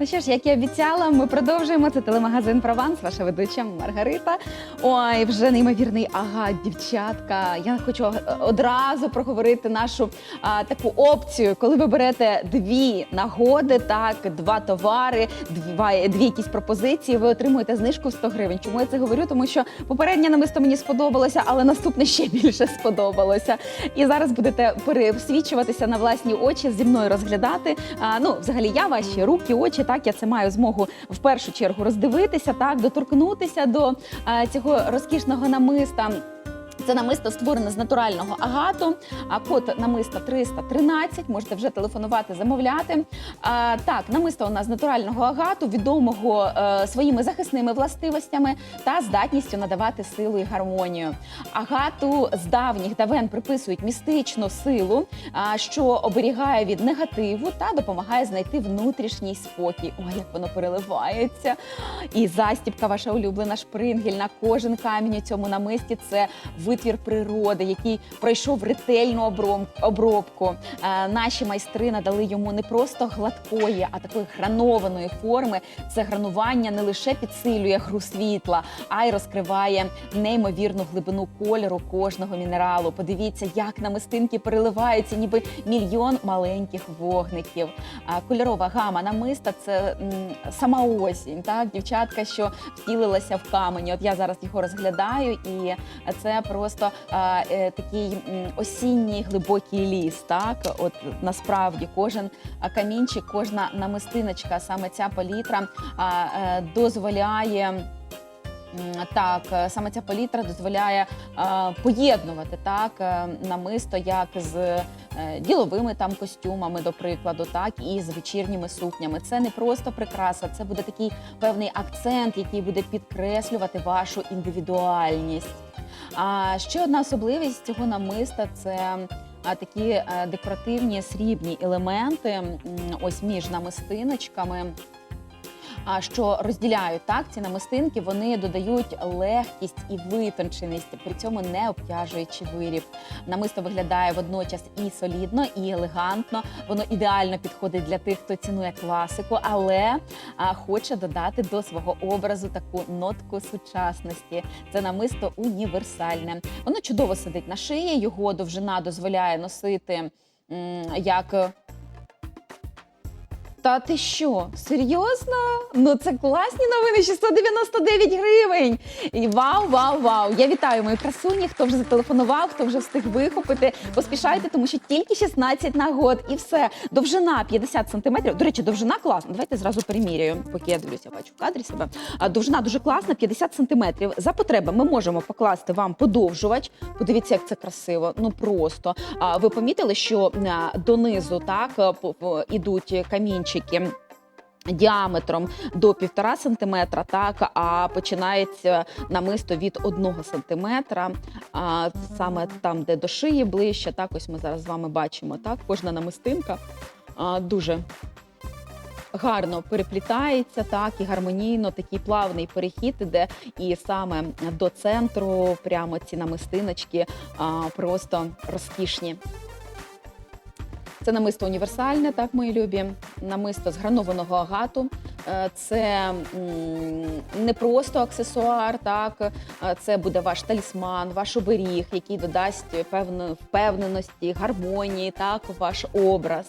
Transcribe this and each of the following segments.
Ну що ж, як і обіцяла, ми продовжуємо. Це телемагазин Прованс, ваша ведуча Маргарита. Ой, вже неймовірний ага, дівчатка. Я хочу е, одразу проговорити нашу а, таку опцію, коли ви берете дві нагоди, так, два товари, два, дві якісь пропозиції, ви отримуєте знижку в 100 гривень. Чому я це говорю? Тому що попереднє намисто мені сподобалося, але наступне ще більше сподобалося. І зараз будете пересвідчуватися на власні очі, зі мною розглядати. А, ну, взагалі, я ваші руки, очі, так я це маю змогу в першу чергу роздивитися, так доторкнутися до цього розкішного намиста. Це намисто створене з натурального агату. А код намиста 313. Можете вже телефонувати, замовляти. А, так, намисто у нас з натурального агату, відомого е, своїми захисними властивостями та здатністю надавати силу і гармонію. Агату з давніх давен приписують містичну силу, а, що оберігає від негативу та допомагає знайти внутрішній спокій. Ой, як воно переливається. І застібка, ваша улюблена шпрингель на кожен камінь у цьому намисті це витвір природи, який пройшов ретельну обробку. Е, Наші майстри надали йому не просто гладкої, а такої гранованої форми. Це гранування не лише підсилює гру світла, а й розкриває неймовірну глибину кольору кожного мінералу. Подивіться, як намистинки переливаються, ніби мільйон маленьких вогників. Кольорова гама намиста це сама осінь, так дівчатка, що втілилася в камені. От я зараз його розглядаю, і це просто а, е, такий осінній глибокий ліс. Так, от насправді кожен камінчик, кожна намистиночка, саме ця палітра е, дозволяє. Так, е, саме ця палітра дозволяє е, поєднувати так е, намисто як з е, діловими там костюмами, до прикладу, так і з вечірніми сукнями. Це не просто прикраса, це буде такий певний акцент, який буде підкреслювати вашу індивідуальність. А ще одна особливість цього намиста це. Такі е, декоративні срібні елементи, ось між намистиночками, що розділяють так ці намистинки, вони додають легкість і витонченість, при цьому не обтяжуючи виріб. Намисто виглядає водночас і солідно, і елегантно. Воно ідеально підходить для тих, хто цінує класику, але а, хоче додати до свого образу таку нотку сучасності. Це намисто універсальне. Воно чудово сидить на шиї, його довжина дозволяє носити як. Та ти що? Серйозно? Ну це класні новини, 699 гривень. І вау, вау, вау! Я вітаю мої красуні, хто вже зателефонував, хто вже встиг вихопити. Поспішайте, тому що тільки 16 нагод і все. Довжина 50 сантиметрів. До речі, довжина класна. Давайте зразу переміряю, поки я дивлюся, бачу в кадрі себе. Довжина дуже класна, 50 сантиметрів. За потреби ми можемо покласти вам подовжувач. Подивіться, як це красиво. Ну просто. Ви помітили, що донизу так по- ідуть камінчики. Діаметром до півтора сантиметра, так а починається намисто від одного сантиметра. А саме там, де до шиї ближче, так ось ми зараз з вами бачимо. Так, кожна намистинка а, дуже гарно переплітається, так і гармонійно такий плавний перехід іде. І саме до центру прямо ці намистиночки а, просто розкішні. Це намисто універсальне, так, мої любі. Намисто з гранованого агату. Е, Це не просто аксесуар, так е, це буде ваш талісман, ваш оберіг, який додасть певної впевненості, гармонії, так, ваш образ.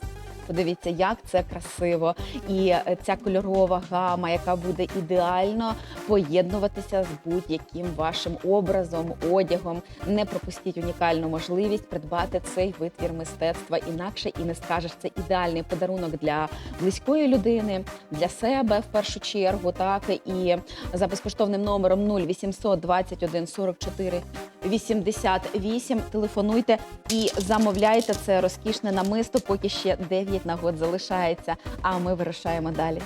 Подивіться, як це красиво, і е, ця кольорова гама, яка буде ідеально поєднуватися з будь-яким вашим образом, одягом. Не пропустіть унікальну можливість придбати цей витвір мистецтва. Інакше і не скажеш. Це ідеальний подарунок для близької людини, для себе в першу чергу. Так і за безкоштовним номером 0800 21 44 88 телефонуйте і замовляйте це розкішне намисто, поки ще 9 нагод залишається. А ми вирушаємо далі.